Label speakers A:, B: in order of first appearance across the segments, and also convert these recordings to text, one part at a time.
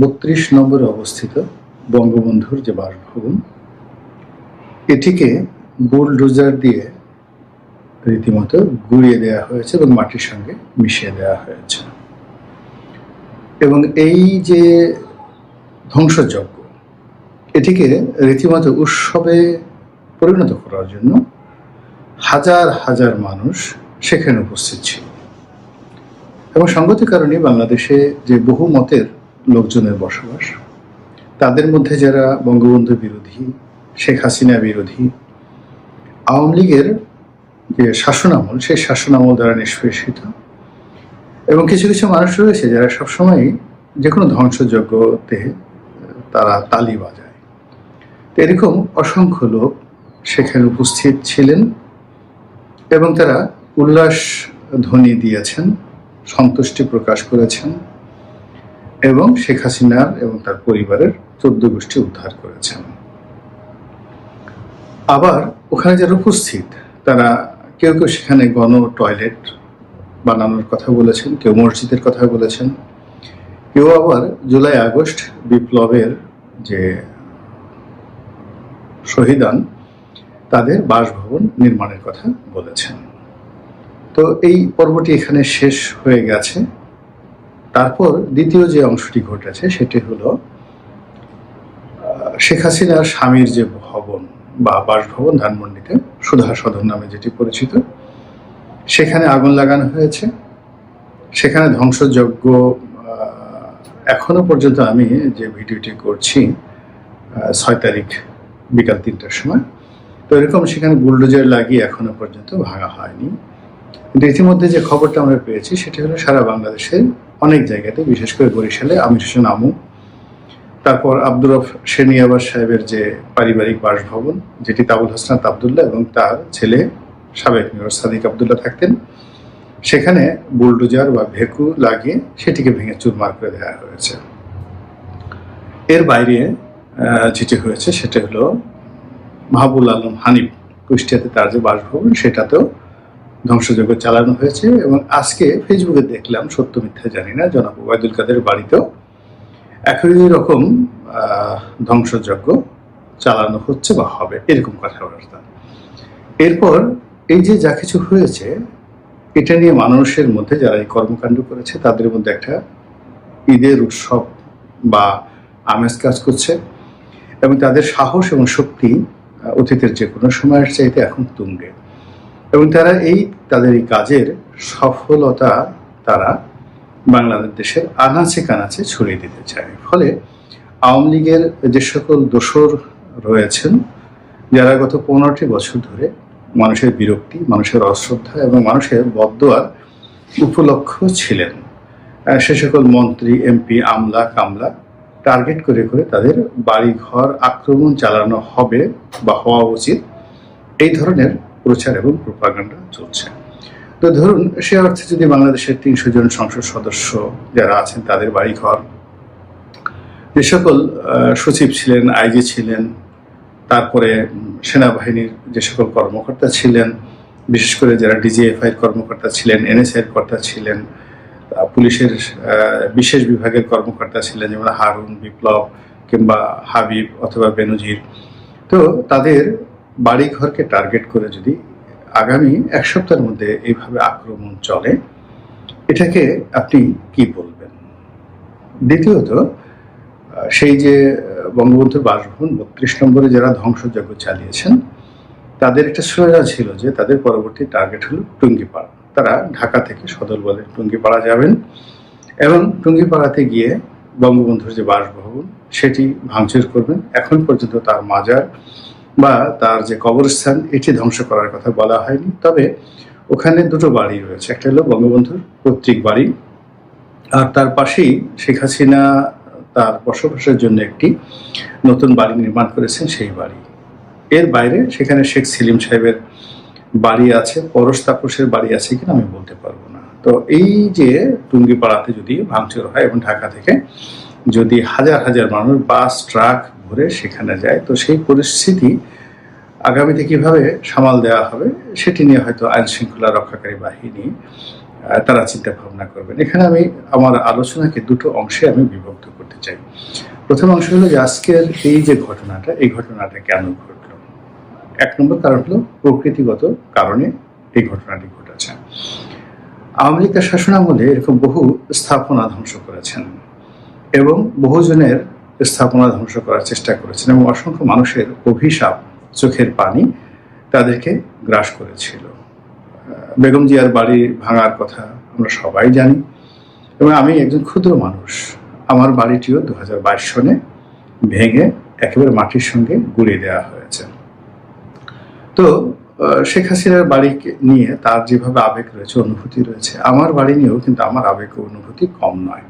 A: বত্রিশ নম্বরে অবস্থিত বঙ্গবন্ধুর যে বাসভবন, এটিকে বুলডোজার দিয়ে রীতিমতো গুড়িয়ে দেওয়া হয়েছে এবং মাটির সঙ্গে মিশিয়ে দেওয়া হয়েছে। এবং এই যে ধ্বংসযজ্ঞ, এটিকে রীতিমতো উৎসবে পরিণত করার জন্য হাজার হাজার মানুষ সেখানে উপস্থিত ছিল। এবং সঙ্গতি কারণে বাংলাদেশে যে বহু মতের লোকজনের বসবাস। তাদের মধ্যে যারা বঙ্গবন্ধু বিরোধী, শেখ হাসিনা বিরোধী, আওয়ামী লীগের যে শাসনামল সেই শাসনামল দ্বারা নিষ্পেষিত এবং কিছু কিছু মানুষ রয়েছে যারা সবসময় যে কোনো ধ্বংসযজ্ঞতে তারা তালি বাজায়। তো এরকম অসংখ্য লোক সেখানে উপস্থিত ছিলেন এবং তারা উল্লাস ধ্বনি দিয়েছেন, সন্তুষ্টি প্রকাশ করেছেন। এবং শেখ হাসিনার এবং তার পরিবারের চোদ্দ গোষ্ঠী উদ্ধার করেছেন। আবার ওখানে যারা উপস্থিত, তারা কেউ কেউ সেখানে গণ টয়লেট বানানোর কথা বলেছেন, কেউ মসজিদের কথা বলেছেন। কেউ আবার জুলাই আগস্ট বিপ্লবের যে শহীদান, তাদের বাসভবন নির্মাণের কথা বলেছেন। তো এই পর্বটি এখানে শেষ হয়ে গেছে। তারপর দ্বিতীয় যে অংশটি ঘটেছে সেটি হলো শেখ হাসিনার স্বামীর যে ভবন বা বাসভবন ধানমন্ডিতে, সুধা সদন নামে যেটি পরিচিত, সেখানে আগুন লাগানো হয়েছে। সেখানে ধ্বংসযজ্ঞ এখনও পর্যন্ত আমি যে ভিডিওটি করছি ছয় তারিখ বিকাল তিনটার সময়, তো এরকম সেখানে বুলডোজার লাগিয়ে এখনও পর্যন্ত ভাঙা হয়নি। কিন্তু ইতিমধ্যে যে খবরটা আমরা পেয়েছি, সেটি হলো সারা বাংলাদেশের অনেক জায়গাতে, বিশেষ করে বরিশালে, আমির হোসেন আমু, তারপর আব্দুর রফ শেনিয়াবাস সাহেবের যে পারিবারিক বাসভবন, যেটি তাবুল হাসনাত আবদুল্লাহ এবং তার ছেলে সাবেক মেয়র সাদিক আবদুল্লাহ থাকতেন, সেখানে বুলডোজার বা ভেকু লাগিয়ে সেটিকে ভেঙে চুরমার করে দেওয়া হয়েছে। এর বাইরে যেটি হয়েছে, সেটা হলো মাহবুল আলম হানিফ কুষ্টিয়াতে তার যে বাসভবন, সেটাতেও ধ্বংসযজ্ঞ চালানো হয়েছে এবং আজকে ফেসবুকে দেখলাম, সত্য মিথ্যা জানি না, জনাব ওবায়দুল কাদের বাড়িতেও একই রকম ধ্বংসযজ্ঞ চালানো হচ্ছে বা হবে, এরকম কথাবার্তা। এরপর এই যে যা কিছু হয়েছে, এটা নিয়ে মানুষের মধ্যে যারা এই কর্মকাণ্ড করেছে, তাদের মধ্যে একটা ঈদের উৎসব বা আমেজ কাজ করছে এবং তাদের সাহস এবং শক্তি অতীতের যে কোনো সময়ের চাইতে এখন তুঙ্গে। এবং তারা এই তাদের এই কাজের সফলতা তারা বাংলাদেশের আনাচে কানাচে ছড়িয়ে দিতে চায়। ফলে আওয়ামী লীগের যে সকল দোসর রয়েছেন, যারা গত পনেরোটি বছর ধরে মানুষের বিরক্তি, মানুষের অশ্রদ্ধা এবং মানুষের বদোয়ার উপলক্ষ ছিলেন সে সকল মন্ত্রী, এমপি, আমলা, কামলা টার্গেট করে করে তাদের বাড়ি ঘর আক্রমণ চালানো হবে বা হওয়া উচিত। এই ধরনের প্রচার এবং প্রপাগান্ডা চলছে। তো ধরুন, সে অর্থে যদি বাংলাদেশের তিনশো জন সংসদ সদস্য যারা আছেন, তাদের বাড়িঘর, যে সকল সচিব ছিলেন, আইজি ছিলেন, তারপরে সেনাবাহিনীর যে সকল কর্মকর্তা ছিলেন, বিশেষ করে যারা ডিজিএফআই কর্মকর্তা ছিলেন এনএসআই কর্তা ছিলেন পুলিশের বিশেষ বিভাগের কর্মকর্তা ছিলেন, যেমন হারুন, বিপ্লব কিংবা হাবিব অথবা বেনজির। তো তাদের বাড়ি ঘরকে টার্গেট করে যদি আগামী এক সপ্তাহের মধ্যে এইভাবে আক্রমণ চলে, এটাকে আপনি কি বলবেন? দ্বিতীয়ত সেই যে বঙ্গবন্ধুর বাসভবন বত্রিশ নম্বরে যারা ধ্বংসযজ্ঞ চালিয়েছেন, তাদের একটা সোজা ছিল যে তাদের পরবর্তী টার্গেট হল টুঙ্গিপাড়া। তারা ঢাকা থেকে সদর বলে টুঙ্গিপাড়া যাবেন এবং টুঙ্গিপাড়াতে গিয়ে বঙ্গবন্ধুর যে বাসভবন, সেটি ভাঙচুর করবেন। এখন পর্যন্ত তার মাজার বা তার যে কবরস্থান, এটি ধ্বংস করার কথা বলা হয়নি। তবে ওখানে দুটো বাড়ি রয়েছে। একটা হলো বঙ্গবন্ধুর পৈতৃক বাড়ি, আর তার পাশেই শেখ হাসিনা তার বসবাসের জন্য একটি নতুন বাড়ি নির্মাণ করেছেন সেই বাড়ি। এর বাইরে সেখানে শেখ সেলিম সাহেবের বাড়ি আছে, পরশ তাপসের বাড়ি আছে কিনা আমি বলতে পারব না। তো এই যে টুঙ্গিপাড়াতে যদি ভাঙচুর হয় এবং ঢাকা থেকে যদি হাজার হাজার মানুষ বাস, ট্রাক ভরে সেখানে যায়। তো সেই পরিস্থিতি আগামীতে কীভাবে সামাল দেওয়া হবে, সেটি নিয়ে হয়তো আইন শৃঙ্খলা রক্ষাকারী বাহিনী তারা চিন্তা ভাবনা করবেন। এখানে আমি, আমার আলোচনাকে দুটো অংশে আমি বিভক্ত করতে চাই। প্রথম অংশ হলো যে আজকের এই যে ঘটনাটা, এই ঘটনাটা কেন ঘটলো? এক নম্বর কারণ হলো প্রকৃতিগত কারণে এই ঘটনাটি ঘটেছে। লীগের শাসনামলে এরকম বহু স্থাপনা ধ্বংস করেছেন এবং বহুজনের স্থাপনা ধ্বংস করার চেষ্টা করেছেন এবং অসংখ্য মানুষের অভিশাপ চোখের পানি তাদেরকে গ্রাস করেছিল। বেগম জিয়ার বাড়ি ভাঙার কথা আমরা সবাই জানি এবং আমি একজন ক্ষুদ্র মানুষ। আমার বাড়িটিও দু হাজার বাইশ সনে ভেঙে একেবারে মাটির সঙ্গে গুড়িয়ে দেওয়া হয়েছে। তো শেখ হাসিনার বাড়িকে নিয়ে তার যেভাবে আবেগ রয়েছে, অনুভূতি রয়েছে, আমার বাড়ি নিয়েও কিন্তু আমার আবেগ অনুভূতি কম নয়।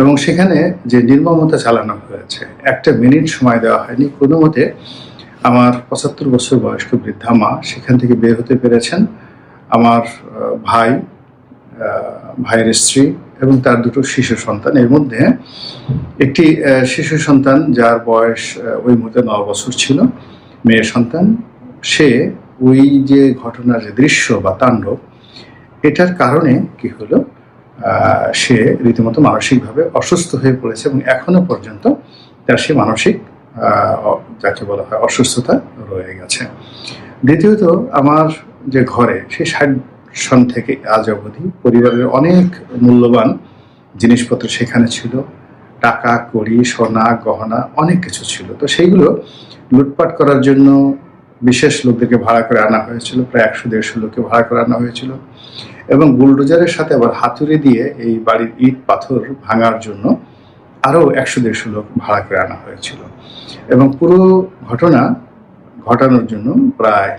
A: এবং সেখানে যে নির্মমতা চালানো হয়েছে, একটা মিনিট সময় দেওয়া হয়নি। কোনো মতে আমার পঁচাত্তর বছর বয়স্ক বৃদ্ধা মা সেখান থেকে বের হতে পেরেছেন। আমার ভাই ভাইয়ের স্ত্রী এবং তার দুটো শিশু সন্তান। এর মধ্যে একটি শিশু সন্তান যার বয়স ওই মুহূর্তে ন বছর ছিল। মেয়ের সন্তান, সে ওই যে ঘটনার যে দৃশ্য বা তাণ্ডব, এটার কারণে কি হলো সে রীতিমতো মানসিকভাবে অসুস্থ হয়ে পড়েছে এবং এখনও পর্যন্ত তার সে মানসিক যাকে বলা হয় অসুস্থতা রয়ে গেছে। দ্বিতীয়ত, আমার যে ঘরে, সে ষাট সন থেকে আজ অবধি পরিবারের অনেক মূল্যবান জিনিসপত্র সেখানে ছিল। টাকা, কড়ি, সোনা, গহনা, অনেক কিছু ছিল। তো সেইগুলো লুটপাট করার জন্য বিশেষ লোকদেরকে ভাড়া করে আনা হয়েছিল, প্রায় একশো দেড়শো লোককে ভাড়া করে আনা হয়েছিল। এবং বুলডোজারের সাথে আবার হাতুড়ি দিয়ে এই বাড়ির ইট পাথর ভাঙার জন্য আরও একশো দেড়শো লোক ভাড়া করে আনা হয়েছিল। এবং পুরো ঘটনা ঘটানোর জন্য প্রায়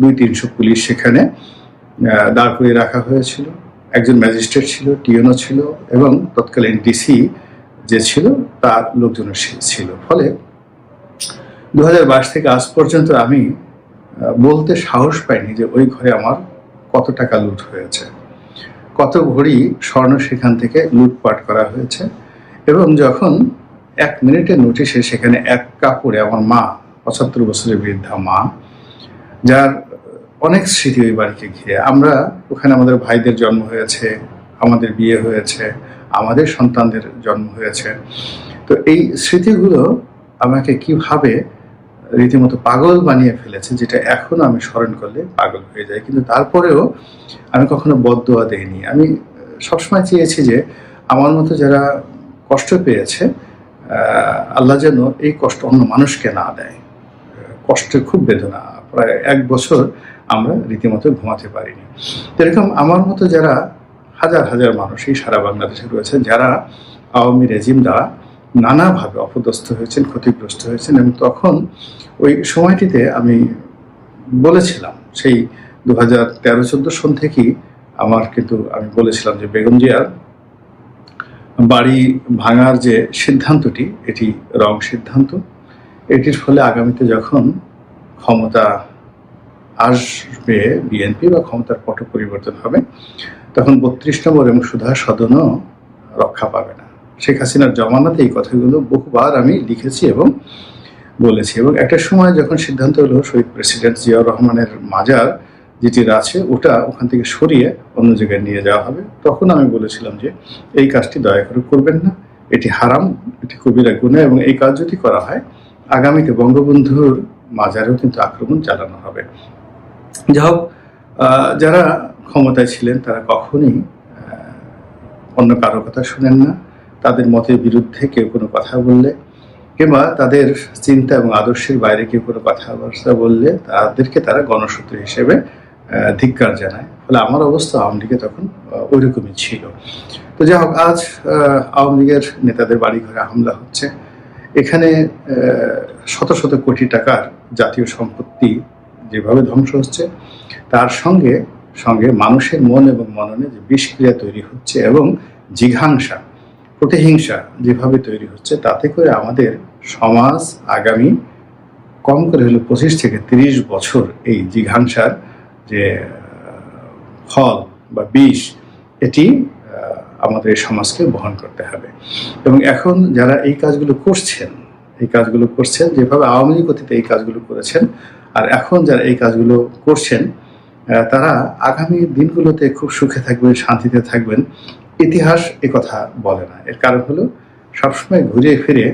A: দুই তিনশো পুলিশ সেখানে দাঁড় করিয়ে রাখা হয়েছিল। একজন ম্যাজিস্ট্রেট ছিল, টিএনও ছিল এবং তৎকালীন ডিসি যে ছিল, তার লোকজনও ছিল। ফলে দু হাজার বাইশ থেকে আজ পর্যন্ত আমি বলতে সাহস পাইনি যে ওই ঘরে আমার কত টাকা লুট হয়েছে। কত ঘড়ি স্বর্ণ সেখান থেকে লুটপাট করা হয়েছে এবং যখন এক মিনিটের নোটিশে সেখানে এক কাপড়ে আমার মা, পঁচাত্তর বছরের বৃদ্ধা মা, যার অনেক স্মৃতি ওই বাড়িকে ঘিরে, আমরা ওখানে আমাদের ভাইদের জন্ম হয়েছে, আমাদের বিয়ে হয়েছে, আমাদের সন্তানদের জন্ম হয়েছে। তো এই স্মৃতিগুলো আমাকে কীভাবে রীতিমতো পাগল বানিয়ে ফেলেছে, যেটা এখনও আমি স্মরণ করলে পাগল হয়ে যায়। কিন্তু তারপরেও আমি কখনো বদদোয়া দেইনি। আমি সবসময় চেয়েছি যে আমার মতো যারা কষ্ট পেয়েছে আল্লাহ যেন এই কষ্ট অন্য মানুষকে না দেয়। কষ্টের খুব বেদনা। প্রায় এক বছর আমরা রীতিমতো ঘুমাতে পারিনি। এরকম আমার মতো যারা হাজার হাজার মানুষ এই সারা বাংলাদেশে রয়েছে, যারা আওয়ামী রেজিম দ্বারা নানাভাবে অপদস্থ হয়েছেন, ক্ষতিগ্রস্ত হয়েছেন এবং তখন ওই সময়টিতে আমি বলেছিলাম, সেই দু হাজার তেরো চোদ্দ সন থেকেই আমার কিন্তু আমি বলেছিলাম যে বেগম জিয়ার বাড়ি ভাঙার যে সিদ্ধান্তটি, এটি রং সিদ্ধান্ত, এটির ফলে আগামীতে যখন ক্ষমতা আসবে বিএনপি বা ক্ষমতার পট পরিবর্তন হবে, তখন বত্রিশ নম্বর এবং সুধা সদনও রক্ষা পাবে না। শেখ হাসিনার জমানাতে এই কথাগুলো বহুবার আমি লিখেছি এবং বলেছি। এবং একটা সময় যখন সিদ্ধান্ত হলো শহীদ প্রেসিডেন্ট জিয়াউর রহমানের মাজার যেটি আছে, ওটা ওখান থেকে সরিয়ে অন্য জায়গায় নিয়ে যাওয়া হবে। তখন আমি বলেছিলাম যে, এই কাজটি দয়া করে করবেন না। এটি হারাম, এটি কবিরা গুণা এবং এই কাজ যদি করা হয়, আগামীতে বঙ্গবন্ধুর মাজারেও কিন্তু আক্রমণ চালানো হবে। যা হোক যারা ক্ষমতায় ছিলেন তারা কখনই অন্য কারও কথা শুনেন না। তাদের মতের বিরুদ্ধে কেউ কোনো কথা বললে, কিংবা তাদের চিন্তা এবং আদর্শের বাইরে কেউ কোনো কথাবার্তা বললে তাদেরকে তারা গণসূত্র হিসেবে ধিক্কার জানায়। ফলে আমার অবস্থা আওয়ামী লীগে তখন ওইরকমই ছিল। তো যাই হোক, আজ আওয়ামী লীগের নেতাদের বাড়ি ঘরে হামলা হচ্ছে। এখানে শত শত কোটি টাকার জাতীয় সম্পত্তি যেভাবে ধ্বংস হচ্ছে, তার সঙ্গে সঙ্গে মানুষের মন এবং মননে যে বিষক্রিয়া তৈরি হচ্ছে এবং জিঘাংসা প্রতিহিংসা যেভাবে তৈরি হচ্ছে, তাতে করে আমাদের সমাজ আগামী কম করে হলো পঁচিশ থেকে তিরিশ বছর এই জিঘাংসার যে ফল বা বিষ, এটি আমাদের সমাজকে বহন করতে হবে। এবং এখন যারা এই কাজগুলো করছেন, এই কাজগুলো করছেন, যেভাবে আওয়ামী লীগ অতীতে এই কাজগুলো করেছেন, আর এখন যারা এই কাজগুলো করছেন তারা আগামী দিনগুলোতে খুব সুখে থাকবেন, শান্তিতে থাকবেন। ইতিহাস কথা বলে না। এর কারণ হলো, সবসময় ঘুরে ফিরে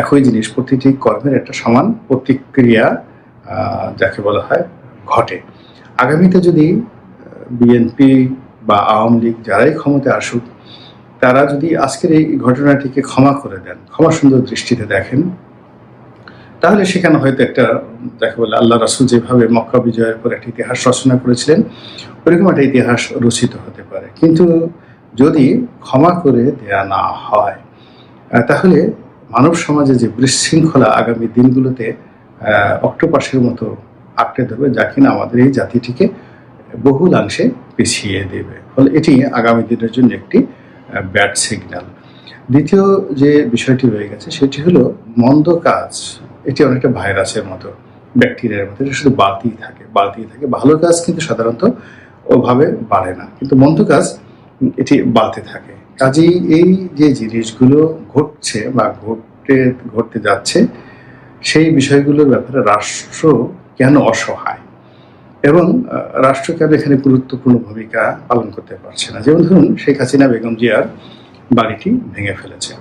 A: একই জিনিস, প্রতিটি কর্মের একটা সমান প্রতিক্রিয়া যাকে বলা হয় ঘটে। আগামীতে যদি বিএনপি বা আওয়ামী লীগ যারাই ক্ষমতায় আসুক, তারা যদি আজকের এই ঘটনাটিকে ক্ষমা করে দেন, ক্ষমা সুন্দর দৃষ্টিতে দেখেন, তাহলে সেখানে হয়তো একটা, যাকে বলে আল্লাহ রাসুল যেভাবে মক্কা বিজয়ের পর একটা ইতিহাস রচনা করেছিলেন, ওরকম একটা ইতিহাস রচিত হতে পারে। কিন্তু যদি ক্ষমা করে দেয়া না হয় তাহলে মানব সমাজে যে বিশৃঙ্খলা আগামী দিনগুলোতে অক্টোপাসের মতো আঁকড়ে ধরবে, যা কিনা আমাদের এই জাতিটিকে বহুলাংশে পিছিয়ে দেবে। ফলে এটি আগামী দিনের জন্য একটি ব্যাড সিগন্যাল। দ্বিতীয় যে বিষয়টি রয়ে গেছে, সেটি হলো মন্দ কাজ। এটি অনেকটা ভাইরাসের মতো, ব্যাকটেরিয়ার মতো, এটা শুধু বাড়তেই থাকে। বাড়তেই থাকে। ভালো কাজ কিন্তু সাধারণত ওভাবে বাড়ে না। কিন্তু মন্দ কাজ এটি বাড়তে থাকে। কাজেই এই যে জিনিসগুলো ঘটছে বা ঘটতে ঘটতে যাচ্ছে, সেই বিষয়গুলোর ব্যাপারে রাষ্ট্র কেন অসহায়? এবং রাষ্ট্র কেন এখানে গুরুত্বপূর্ণ ভূমিকা পালন করতে পারছে না? যেমন ধরুন, শেখ হাসিনা বেগম জিয়ার বাড়িটি ভেঙে ফেলেছে।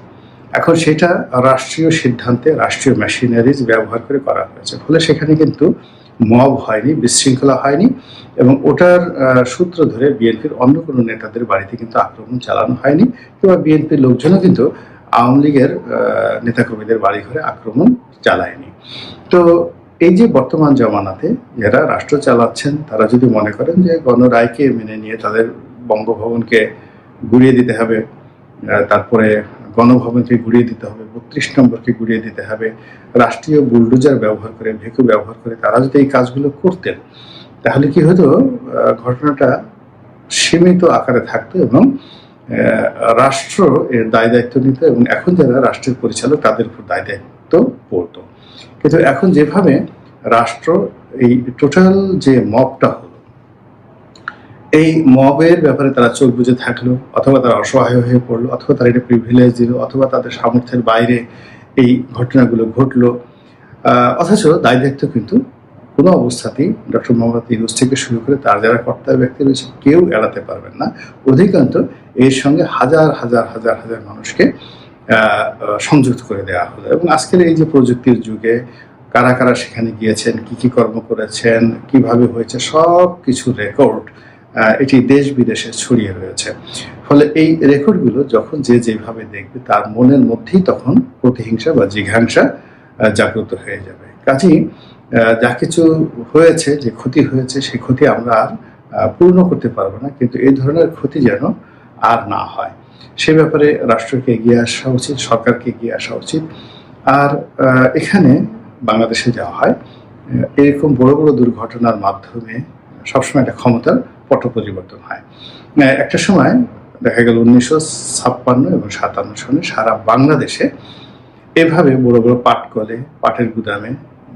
A: এখন সেটা রাষ্ট্রীয় সিদ্ধান্তে, রাষ্ট্রীয় মেশিনারিজ ব্যবহার করে করা হয়েছে। ফলে সেখানে কিন্তু মব হয়নি, বিশৃঙ্খলা হয়নি এবং ওটার সূত্র ধরে বিএনপির অন্য কোনো নেতাদের বাড়িতে কিন্তু আক্রমণ চালানো হয়নি কিংবা বিএনপির লোকজনও কিন্তু আওয়ামী লীগের নেতাকর্মীদের বাড়ি ঘরে আক্রমণ চালায়নি। তো এই যে বর্তমান জমানাতে যারা রাষ্ট্র চালাচ্ছেন, তারা যদি মনে করেন যে গণরায়কে মেনে নিয়ে তাদের বঙ্গভবনকে গুড়িয়ে দিতে হবে তারপরে গণভবনকে গুড়িয়ে দিতে হবে, বত্রিশ নম্বরকে গুড়িয়ে দিতে হবে, রাষ্ট্রীয় বুলডোজার ব্যবহার করে, ভেকু ব্যবহার করে তারা যদি এই কাজগুলো করতেন, তাহলে কি হতো? ঘটনাটা সীমিত আকারে থাকতো এবং রাষ্ট্র এর দায় দায়িত্ব নিত এবং এখন যারা রাষ্ট্রের পরিচালক তাদের উপর দায় দায়িত্ব পড়তো। কিন্তু এখন যেভাবে রাষ্ট্র এই টোটাল যে মপটা হলো এই মবের ব্যাপারে তারা চোখ বুঝে থাকল, অথবা তারা অসহায় হয়ে পড়ল, অথবা তারা এটা প্রিভিলেজ দিল, অথবা তাদের সামর্থ্যের বাইরে এই ঘটনাগুলো ঘটলো। অথচ দায় দায়িত্ব কিন্তু কোনো অবস্থাতেই ডক্টর মোহাম্মদ ইউনুস থেকে শুরু করে তার যারা কর্তার ব্যক্তি রয়েছে, কেউ এড়াতে পারবেন না। অধিকান্ত এর সঙ্গে হাজার হাজার হাজার হাজার মানুষকে সংযুক্ত করে দেওয়া হলো। এবং আজকের এই যে প্রযুক্তির যুগে কারা কারা সেখানে গিয়েছেন, কি কি কর্ম করেছেন, কীভাবে হয়েছে সব কিছু রেকর্ড এটি দেশ বিদেশে ছড়িয়ে রয়েছে। ফলে এই রেকর্ডগুলো যখন যে যেভাবে দেখবে, তার মনের মধ্যেই তখন প্রতিহিংসা বা জিঘাংসা জাগ্রত হয়ে যাবে। কাজেই যা কিছু হয়েছে, যে ক্ষতি হয়েছে সেই ক্ষতি আমরা আর পূর্ণ করতে পারব না। কিন্তু এই ধরনের ক্ষতি যেন আর না হয়। সে ব্যাপারে রাষ্ট্রকে এগিয়ে আসা উচিত, সরকারকে এগিয়ে আসা উচিত। আর এখানে বাংলাদেশে যাওয়া হয়। এরকম বড় বড় দুর্ঘটনার মাধ্যমে সবসময় একটা ক্ষমতার পট পরিবর্তন হয় একটা সময় দেখা গেল উনিশশো ছাপ্পান্ন এবং সাতান্ন সনে সারা বাংলাদেশে এভাবে বড় বড় পাট কলে পাটের গুদামে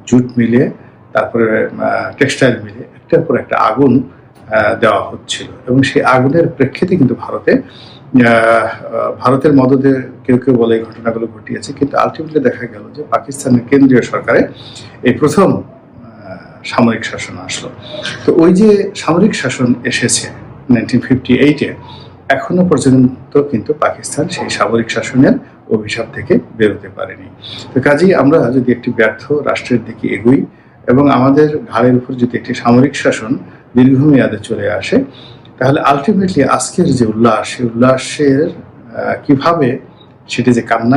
A: জুট মিলে, তারপরে টেক্সটাইল মিলে একটার পর একটা আগুন দেওয়া হচ্ছিল। এবং সেই আগুনের প্রেক্ষিতে কিন্তু ভারতে ভারতের মদদে কেউ কেউ বলে এই ঘটনাগুলো ঘটিয়েছে। কিন্তু আলটিমেটলি দেখা গেল যে পাকিস্তানের কেন্দ্রীয় সরকারে এই প্রথম সামরিক শাসন আসলো। তো ওই যে সামরিক শাসন এসেছে নাইনটিন ফিফটি এইটে এখনও পর্যন্ত কিন্তু পাকিস্তান সেই সামরিক শাসনের অভিশাপ থেকে বেরোতে পারেনি। তো কাজেই আমরা যদি একটি ব্যর্থ রাষ্ট্রের দিকে এগুই এবং আমাদের ঘাড়ের উপর যদি একটি সামরিক শাসন দীর্ঘমেয়াদে চলে আসে, তাহলে আলটিমেটলি আজকের যে উল্লাস, সেই উল্লাসের কীভাবে সেটি যে কান্নায়